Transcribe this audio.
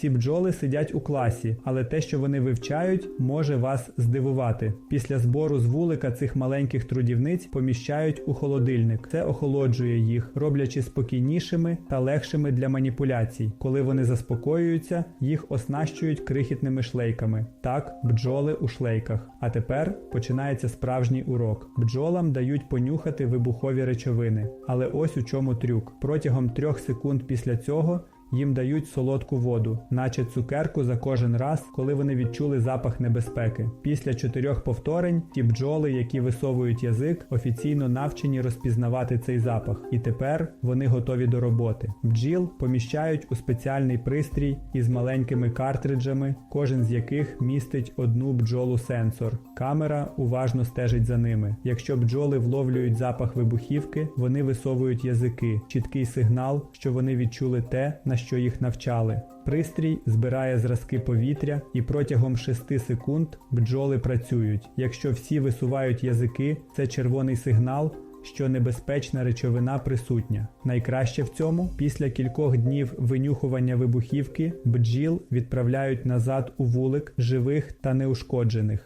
Ці бджоли сидять у класі, але те, що вони вивчають, може вас здивувати. Після збору з вулика цих маленьких трудівниць поміщають у холодильник. Це охолоджує їх, роблячи спокійнішими та легшими для маніпуляцій. Коли вони заспокоюються, їх оснащують крихітними шлейками. Так, бджоли у шлейках. А тепер починається справжній урок. Бджолам дають понюхати вибухові речовини. Але ось у чому трюк. Протягом трьох секунд після цього їм дають солодку воду, наче цукерку за кожен раз, коли вони відчули запах небезпеки. Після чотирьох повторень ті бджоли, які висовують язик, офіційно навчені розпізнавати цей запах, і тепер вони готові до роботи. Бджіл поміщають у спеціальний пристрій із маленькими картриджами, кожен з яких містить одну бджолу сенсор. Камера уважно стежить за ними. Якщо бджоли вловлюють запах вибухівки, вони висовують язики, чіткий сигнал, що вони відчули те, на що їх навчали. Пристрій збирає зразки повітря і протягом 6 секунд бджоли працюють. Якщо всі висувають язики, це червоний сигнал. Що небезпечна речовина присутня. Найкраще в цьому після кількох днів винюхування вибухівки бджіл відправляють назад у вулик живих та неушкоджених.